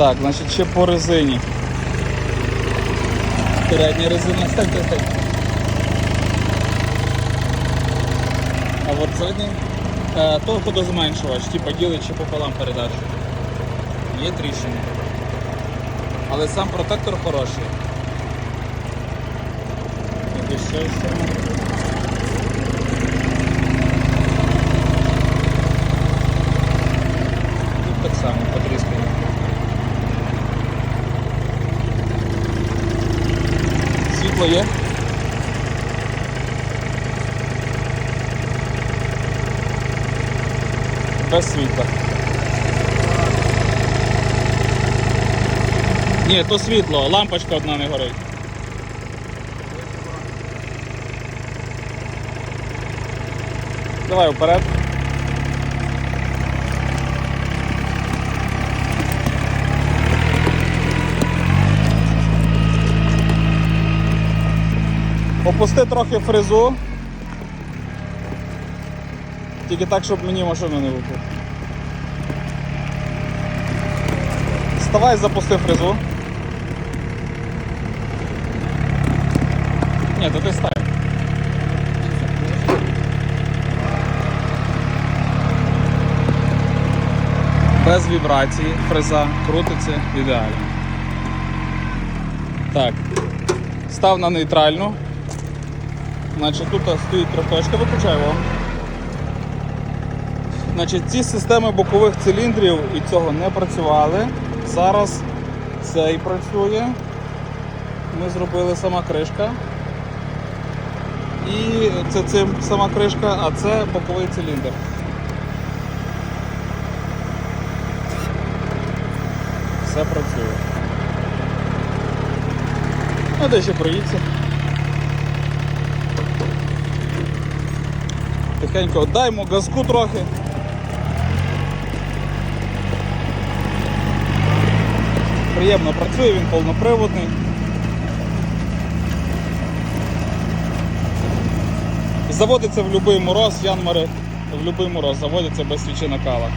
Так, значить ще по резині. Передня резина, станьте, станьте. А от задній, е, то ходозменшувач, типа ділить пополам передачу. Є тріщини. Але сам протектор хороший. І ще що. Тут так само потріскано. Світло? Без світла. Ні, то світло, лампочка одна не горить. Давай вперед. Опусти трохи фрезу. Тільки так, щоб мені машину не випустити. Вставай, запусти фрезу. Ні, то ти став. Без вібрації фреза крутиться ідеально. Так. Став на нейтральну. Значить, тут стоїть трохочка, виключай його. Значить, ці системи бокових циліндрів і цього не працювали. Зараз цей працює. Ми зробили сама кришка. І це, це сама кришка, а це боковий циліндр. Все працює. Ну, де ще проїдься. Тихенько даймо газку трохи. Приємно працює, він повноприводний. Заводиться в будь-який мороз, янмари в будь-який мороз заводиться без свічі накала.